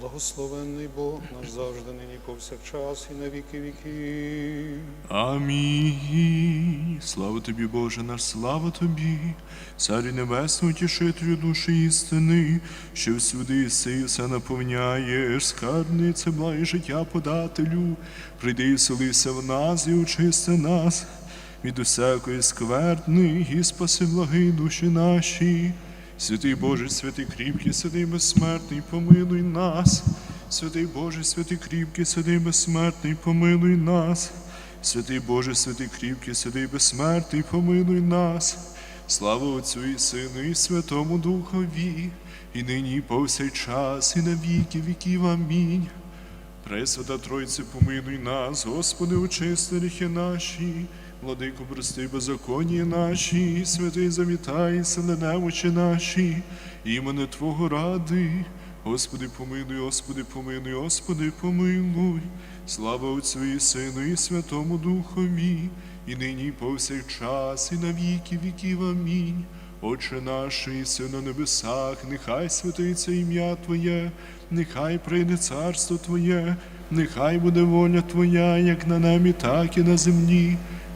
Благословенний Бог наш завжди, нині повсякчас і на віки віків. Амінь. Слава тобі, Боже наш, слава тобі, Царю Небесний, утішителю душі істини, що всюди і все наповняєш, скарбнице, благі життя подателю, прийди і селися в нас і очисти нас від усякої скверни, і спаси благи душі наші. Святий Боже, святий кріпкий, святий безсмертний, помилуй нас. Святий Боже, святий кріпкий, святий безсмертний, помилуй нас. Святий Боже, святий кріпкий, святий безсмертний, помилуй нас. Слава Отцю і Сину, і Святому Духові, і нині, і повсякчас, і на віки віків. Амінь. Пресвята Тройце, помилуй нас, Господи, очисти гріхи наші, владико, прости беззаконні наші, святий завітай, сили немочі наші, імене Твого ради. Господи, помилуй, Господи, помилуй, Господи, помилуй. Слава Отцю і Сину, і Святому Духові, і нині, і повсякчас, і на віки віків. Амінь. Отче наш, і на небесах, нехай святиться ім'я Твоє, нехай прийде царство Твоє, нехай буде воля Твоя, як на небі, так і на землі.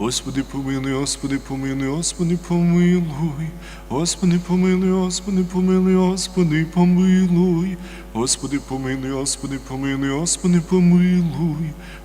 Господи, помилуй, Господи, помилуй, Господи, помилуй, Господи, помилуй, Господи, помилуй, Господи, помилуй, Господи, помилуй, Господи, помилуй, Господи, помилуй,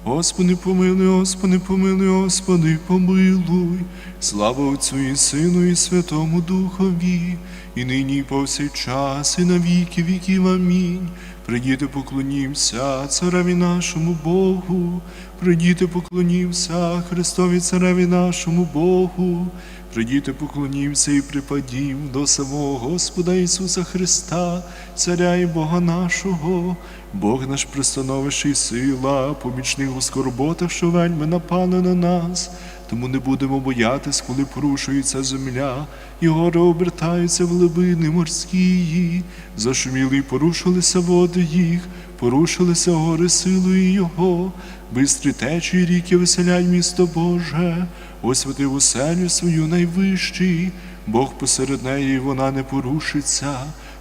Господи, помилуй, Господи, помилуй, Господи, помилуй. Слава Отцю і Сину, і Святому Духові, і нині, і повсякчас, і на віки віків. Амінь. Придіти поклонімся цареві нашому Богу, придіти поклонімся Христові цареві нашому Богу, придіти поклонімся і припадім до самого Господа Ісуса Христа, Царя і Бога нашого, Бог наш пристановище і сила, помічник у скорботах, що вельми напали на нас. Тому не будемо боятись, коли порушується земля, і гори обертаються в глибини морські. Зашуміли й порушилися води їх, порушилися гори силою Його, бистрі течії ріки веселяй місто Боже, освятив оселю свою найвищий, Бог посеред неї вона не порушиться,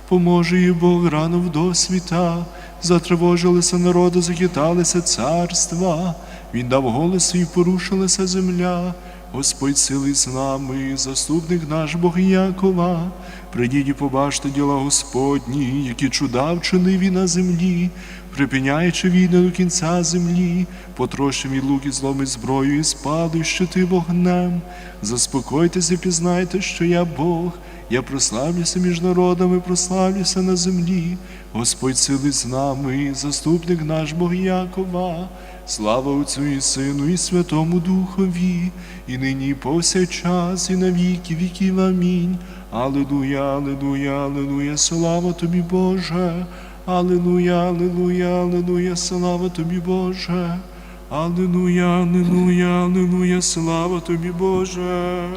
поможе їй Бог рано в досвіта, затривожилися народи, захиталися царства. Він дав голос і порушилася земля. Господь сили з нами, заступник наш Бог Якова. Придіть і побачте діла Господні, які чуда вчинив він на землі, припиняючи війни до кінця землі, потрощив і лук і зломить зброю, і спаду, щити вогнем. Заспокойтеся, і пізнайте, що я Бог. Я прославлюся між народами, прославлюся на землі. Господь сили з нами, заступник наш Бог Якова. Слава Отцю і Сину, і Святому Духові, і нині, і повсякчас, і на віки віків. Амінь. Аллилуйя, аллилуйя, аллилуйя, слава тобі, Боже. Аллилуйя, аллилуйя, аллилуйя, слава тобі, Боже. Аллилуйя, аллилуйя, аллилуйя, слава тобі, Боже.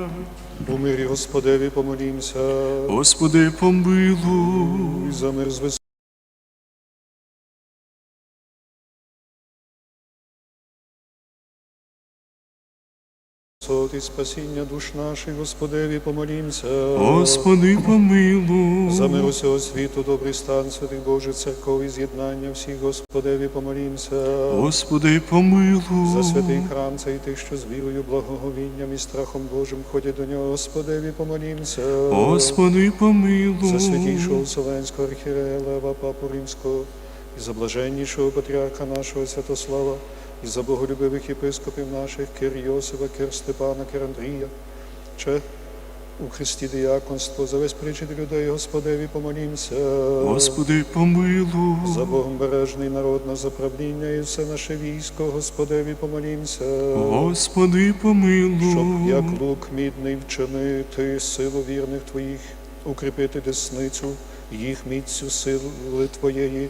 У мирі Господеві помолімся. Господи, помилуй. За мир з висот і спасіння душ наших, Господеві помолімся. Господи, помилуй. За мир усього світу, добрий стан святих Божих церков і з'єднання всіх, Господеві помолімся. Господи, помилуй. За святий храм цей тих, що з вірою, благоговінням і страхом Божим ходять до нього, Господеві помолімся. Господи, помилуй. За святійшого Вселенського архірея Лева Папу Римського, і за блаженнішого патріарха нашого Святослава, і за боголюбивих єпископів наших Кир Йосифа, Кир Степана, Кир Андрія, че у Христі діяконство, за весь причити людей, Господеві помолімся. Господи, помилуй. За Богом бережний народ на заправління і все наше військо, Господеві помолімся. Господи, помилуй. Щоб як лук мідний вчинити силу вірних Твоїх, укріпити десницю їх міцю сили Твоєї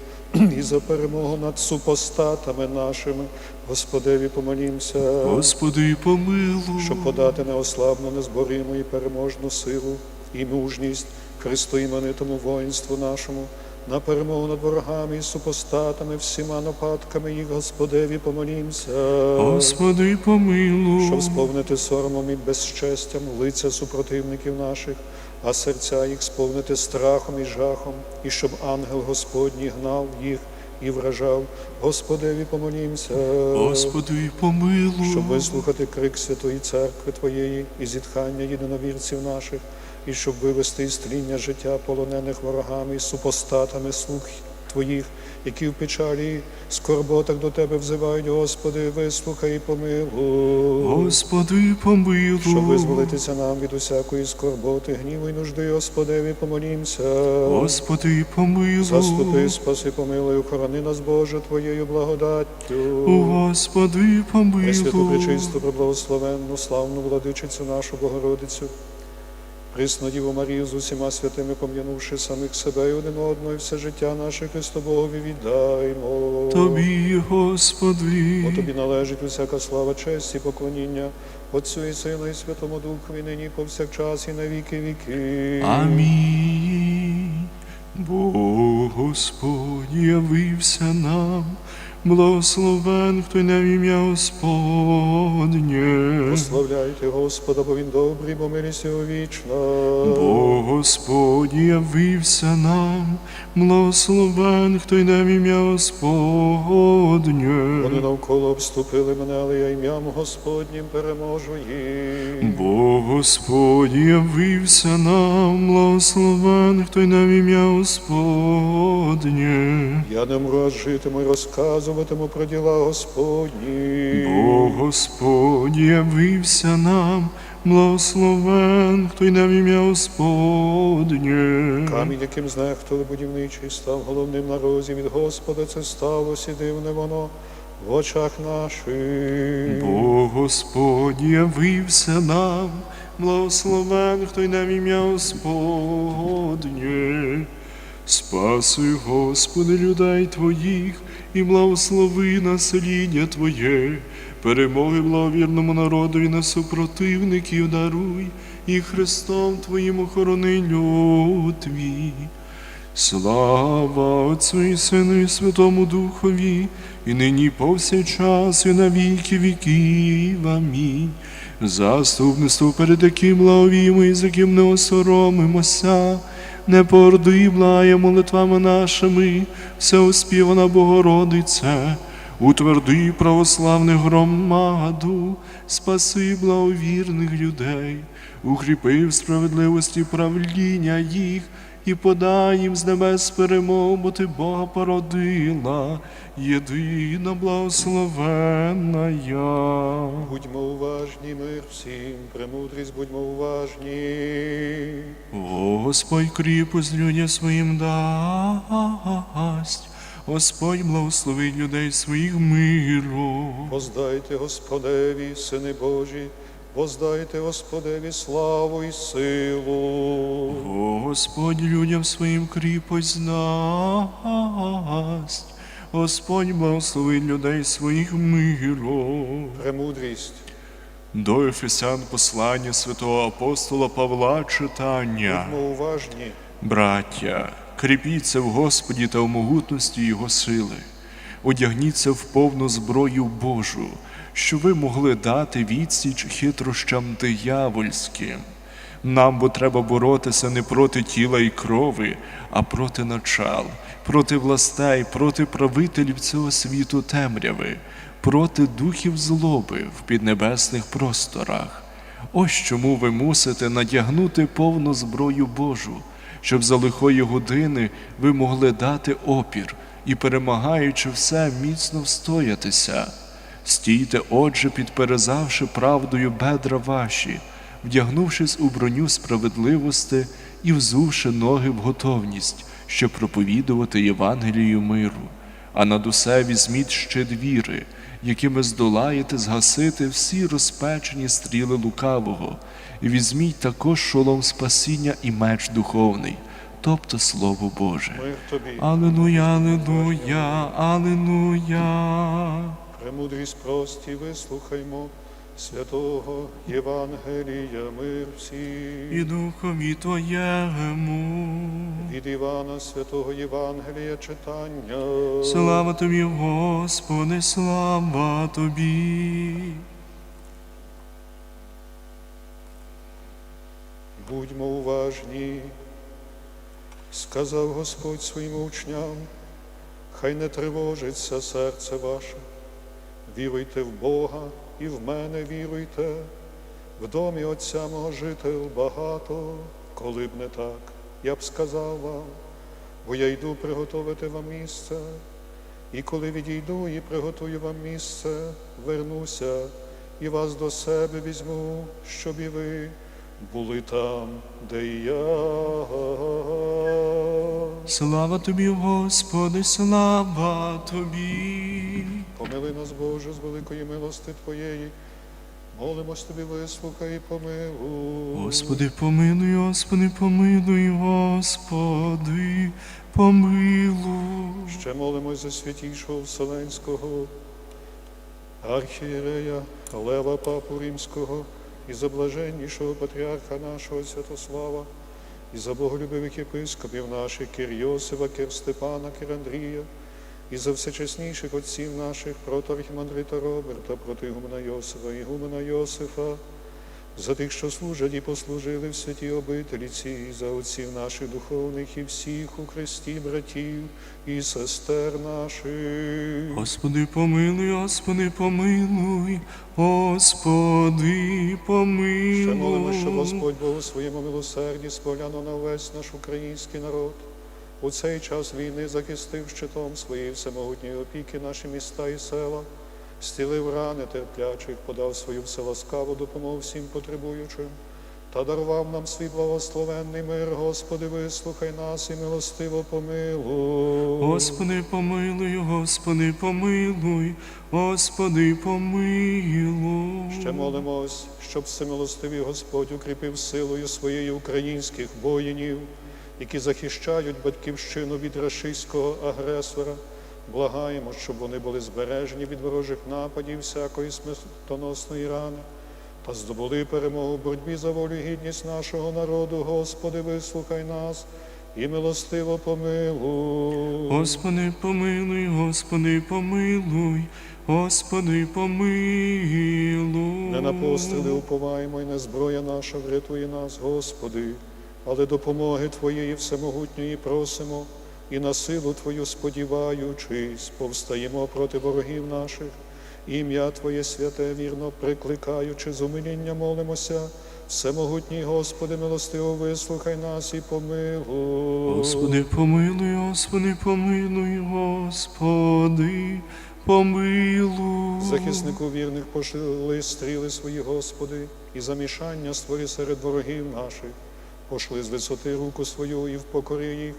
і за перемогу над супостатами нашими. Господеві помолімся. Господи, помилуй. щоб подати неослабну, незборіму і переможну силу і мужність Христу іменитому воїнству нашому, на перемогу над ворогами і супостатами, всіма нападками їх, Господеві, помолімся, Господи, помилуй. щоб сповнити соромом і безчестям лиця супротивників наших, а серця їх сповнити страхом і жахом, і щоб ангел Господній гнав їх і вражав. Господеві, помолімся. Господи, помилуй. щоб вислухати крик Святої Церкви Твоєї і зітхання єдиновірців наших, і щоб вивести із тління життя полонених ворогами і супостатами слуг Твоїх, які в печалі скорботах до Тебе взивають, Господи, вислухай і помилуй. Господи, помилуй. Щоб визволитися нам від усякої скорботи, гніву і нужди, Господеві, помолімся. Господи, помилуй. Заступи, спаси, помилуй, охорони нас, Боже, Твоєю благодаттю. Господи, Пресвяту, помилуй. пречисту, преблагословенну, славну владичицю нашу Богородицю, Присну Діву Марію з усіма святими, пом'янувши самих себе і один одного, і все життя наше Христу віддаймо. Тобі, Господи. Бо тобі належить усяка слава, честь і поклоніння Отцю і Сину і Святому Духові, нині повсякчас і на віки віки. Амінь. Бог Господь явився нам, благословен, хто на ім'я Господнє. Прославляйте Господа, бо Він добрий, бо милість його вічна. Бог Господь явився нам, благословен, хто йде в ім'я Господнє. Вони навколо обступили мене, але я ім'ям Господнім переможу їх. Бо Господь явився нам, благословен, хто йде в ім'я Господнє. Я не мру, житиму і розказуватиму про діла Господні. Бо Господь явився нам, благословен, хто йде в ім'я Господнє. Камінь, яким знехтували будівничий, став головним на розі від Господа. Це сталося, дивне воно в очах наших. Бо Господь явився нам, благословен, хто йде в ім'я Господнє. Спаси, Господи, людей Твоїх, і благослови насеління Твоє, перемоги благовірному народові на супротивників даруй, і Христом Твоїм охорони люд Твій. Слава Отцю і Сину і Святому Духові, і нині повсякчас, і на віки віків. Амінь. Заступництво перед яким благовіємо і з яким не осоромимося, не порди блає молитвами нашими, всеоспівана Богородице, утверди православну громаду, спаси благовірних людей, укріпи в справедливості правління їх і подай їм з небес перемогу, бо ти Бога породила, єдина благословенна я. Будьмо уважні, мир всім, премудрість, будьмо уважні. О, Господь кріпость людям своїм дасть, Господь благословить людей своїх миру. Воздайте Господеві, сини Божі, воздайте Господеві славу і силу. О, Господь людям своїм кріпость дасть, Господь благословить людей своїх миру. Премудрість. До Ефесян послання святого апостола Павла читання. Будьмо уважні. Браття, кріпіться в Господі та в могутності Його сили, одягніться в повну зброю Божу, що ви могли дати відсіч хитрощам диявольським. Нам бо треба боротися не проти тіла і крови, а проти начал, проти властей, проти правителів цього світу темряви, проти духів злоби в піднебесних просторах. Ось чому ви мусите надягнути повну зброю Божу, щоб за лихої години ви могли дати опір і, перемагаючи все, міцно встоятися. Стійте, отже, підперезавши правдою бедра ваші, вдягнувшись у броню справедливості і взувши ноги в готовність, щоб проповідувати Євангелію миру, а над усе візьміть щит віри, якими здолаєте згасити всі розпечені стріли лукавого, і візьміть також шолом спасіння і меч духовний, тобто Слово Боже. Аллилуйя, аллилуйя, аллилуйя. Премудрість прості, вислухаймо святого Євангелія, мир всім. І духові Твоєму. Від Івана святого Євангелія читання. Слава тобі, Господи, слава тобі. Будьмо уважні, сказав Господь своїм учням, хай не тривожиться серце ваше, віруйте в Бога і в мене віруйте, в домі Отця мого жител багато, коли б не так, я б сказав вам, бо я йду приготовити вам місце, і коли відійду і приготую вам місце, вернуся і вас до себе візьму, щоб і ви були там, де і я. Слава тобі, Господи, слава тобі. Помили нас, Боже, з великої милости Твоєї. Молимось тобі, вислухай і помилуй. Господи, помилуй, Господи, помилуй, Господи, помилуй. Ще молимось за святішого Вселенського архієрея Лева Папу Римського і за блаженнішого патріарха нашого Святослава, і за боголюбивих єпископів наших Кир Йосифа, Кир Степана, Кир Андрія, і за всечесніших отців наших проторхімандрита Роберта, проти Гумена Йосифа, і Гумена Йосифа, за тих, що служать і послужили в святій обителі цій, за отців наших духовних і всіх у Христі братів і сестер наших. Господи, помилуй, Господи, помилуй, Господи, помилуй. Ще молимо, щоб Господь Бог у своєму милосерді споглянув на весь наш український народ. У цей час війни захистив щитом своєї всемогутньої опіки наші міста і села, стілив рани терплячих, подав свою вселаскаву допомогу всім потребуючим, та дарував нам свій благословенний мир. Господи, вислухай нас і милостиво помилуй. Господи, помилуй, Господи, помилуй, Господи, помилуй. Ще молимось, щоб всемилостивий Господь укріпив силою своєї українських воїнів, які захищають батьківщину від рашистського агресора. Благаємо, щоб вони були збережені від ворожих нападів всякої смертоносної рани та здобули перемогу в боротьбі за волю і гідність нашого народу. Господи, вислухай нас і милостиво помилуй. Господи, помилуй, Господи, помилуй, Господи, помилуй. Не на постріли уповаємо, і не зброя наша врятує нас, Господи, але допомоги Твоєї всемогутньої просимо, і на силу Твою сподіваючись, повстаємо проти ворогів наших, ім'я Твоє святе, вірно прикликаючи, з умиління молимося. Всемогутній Господи, милостиво вислухай нас і помилуй. Господи, помилуй, Господи, помилуй, Господи, помилуй. Захиснику вірних пошли стріли свої, Господи, і замішання створи серед ворогів наших. Пошли з висоти руку свою і впокори їх,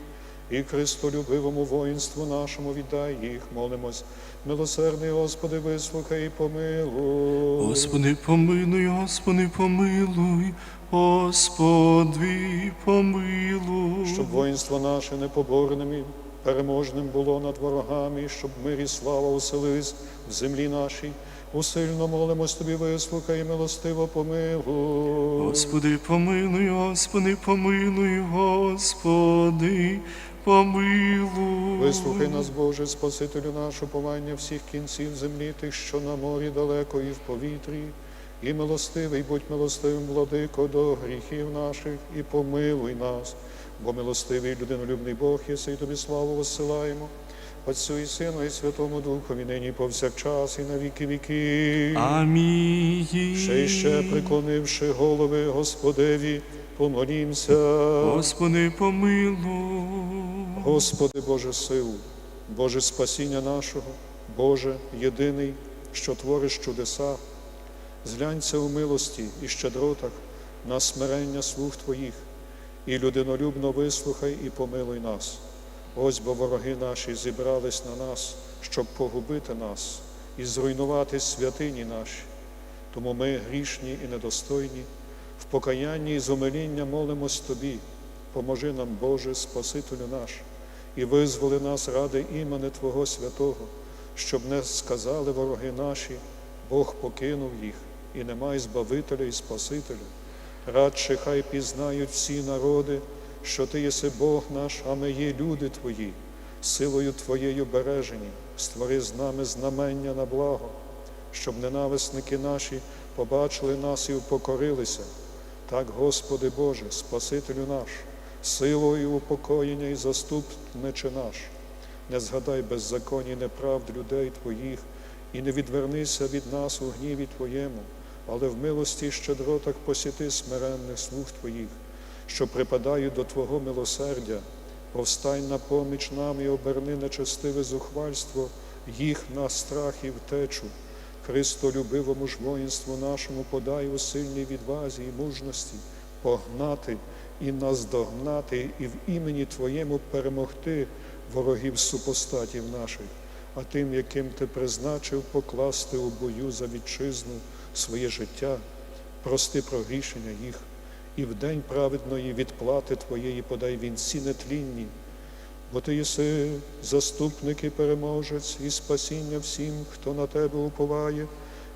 і Христолюбивому воїнству нашому віддай їх, молимось. Милосердний Господи, вислухай і помилуй. Господи, помилуй, Господи, помилуй, Господи, помилуй. Щоб воїнство наше непоборним і переможним було над ворогами, щоб мир і слава оселились в землі нашій. Усильно молимось Тобі, вислухай і милостиво помилуй. Господи, помилуй, Господи, помилуй, Господи, помилуй. Вислухай нас, Боже, Спасителю нашу, помання всіх кінців землі, тих, що на морі далеко і в повітрі, і милостивий, будь милостивим, владико, до гріхів наших, і помилуй нас, бо милостивий людинолюбний Бог, єси, і тобі славу воссилаємо. Отцю і Сину, і Святому Духові, нині повсякчас, і на віки віки. Амінь. Ще й ще, приклонивши голови Господеві, помолімся. Господи, помилуй. Господи Боже сил, Боже спасіння нашого, Боже єдиний, що твориш чудеса, зглянься у милості і щедротах на смирення слуг Твоїх, і людинолюбно вислухай і помилуй нас. Ось бо вороги наші зібрались на нас, щоб погубити нас, і зруйнувати святині наші. Тому ми, грішні і недостойні, в покаянні і зумиління молимось Тобі, поможи нам, Боже, Спасителю наш, і визволи нас ради імени Твого святого, щоб не сказали вороги наші, Бог покинув їх, і немає Збавителя і Спасителя. Радше хай пізнають всі народи, що Ти єси Бог наш, а ми є люди Твої, силою Твоєю бережені, створи з нами знамення на благо, щоб ненависники наші побачили нас і упокорилися. Так, Господи Боже, Спасителю наш, силою упокоєння і заступниче наш, не згадай беззаконні неправд людей Твоїх, і не відвернися від нас у гніві Твоєму, але в милості й щедротах посіти смиренних слуг Твоїх, що припадають до Твого милосердя, повстань на поміч нам і оберни нечестиве зухвальство їх на страх і втечу. Христолюбивому ж воїнству нашому подай у сильній відвазі і мужності, погнати і наздогнати, і в імені Твоєму перемогти ворогів супостатів наших, а тим, яким Ти призначив покласти у бою за вітчизну своє життя, прости прогрішення їх, і в день праведної відплати Твоєї подай вінці нетлінні, бо ти єси заступник і переможець і спасіння всім, хто на тебе уповає,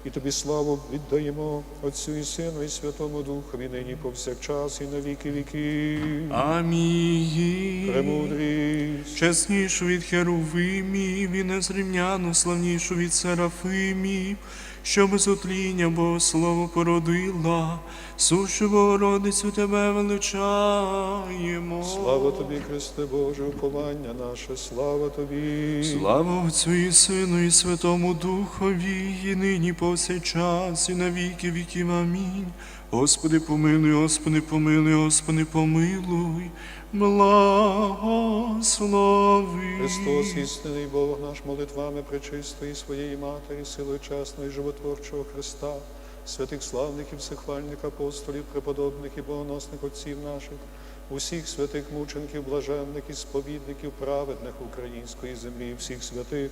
і тобі славу віддаємо Отцю і Сину, і Святому Духові, нині повсякчас, і на віки віків. Амінь. Премудрість, Чеснішу від Херувимів і незрівняно славнішу від Серафимів, що без отління Богослово породила, сушу Богородицю тебе величаємо. слава тобі, Христе Боже, уповання наше, слава тобі. Слава Отцю і Сину, і Святому Духові, і нині повсякчас, і на віки віків. Амінь. Господи, помилуй, Господи, помилуй, Господи, помилуй, благослови. Христос, істинний Бог наш, молитвами пречистої своєї Матері, силою чесної животворчого Христа, святих славних і всехвальних апостолів, преподобних і богоносних отців наших, усіх святих мучеників, блаженних і сповідників, праведних української землі, всіх святих,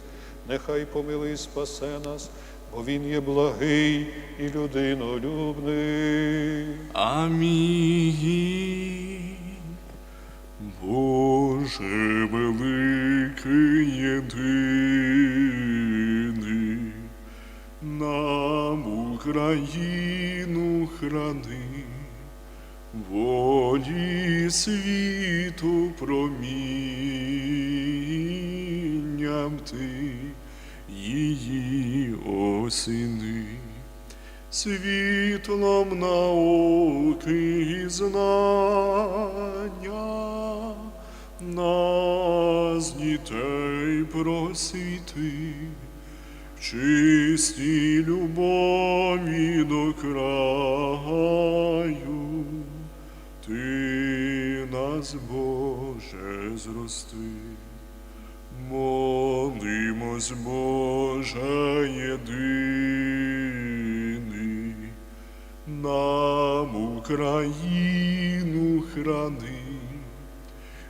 нехай помилує і спасе нас, бо Він є благий і людинолюбний. Амінь. Боже великий єдиний, нам Україну храни, волі світу промінням ти її осени світлом науки і знання нас дітей просвіти, в чистій любові до краю, ти нас, Боже, зрости. Молимось, Боже єдиний, нам Україну храни,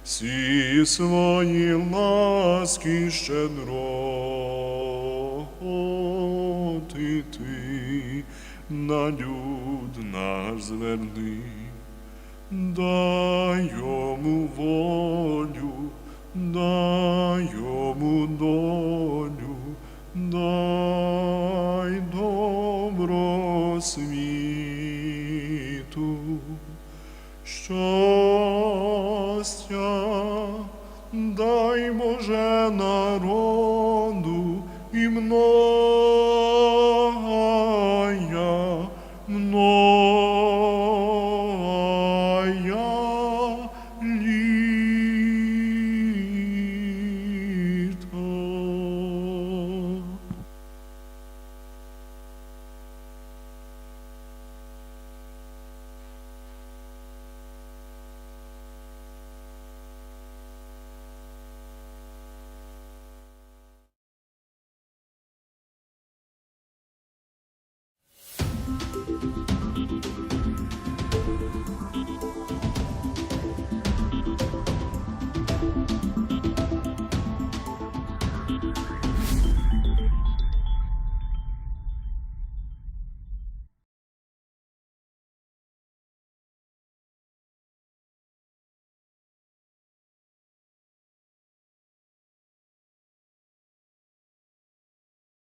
всі свої ласки щедроти ти на люд наш зверни, дай йому волю, дай йому долю, дай добро світу, щастя, дай Боже народу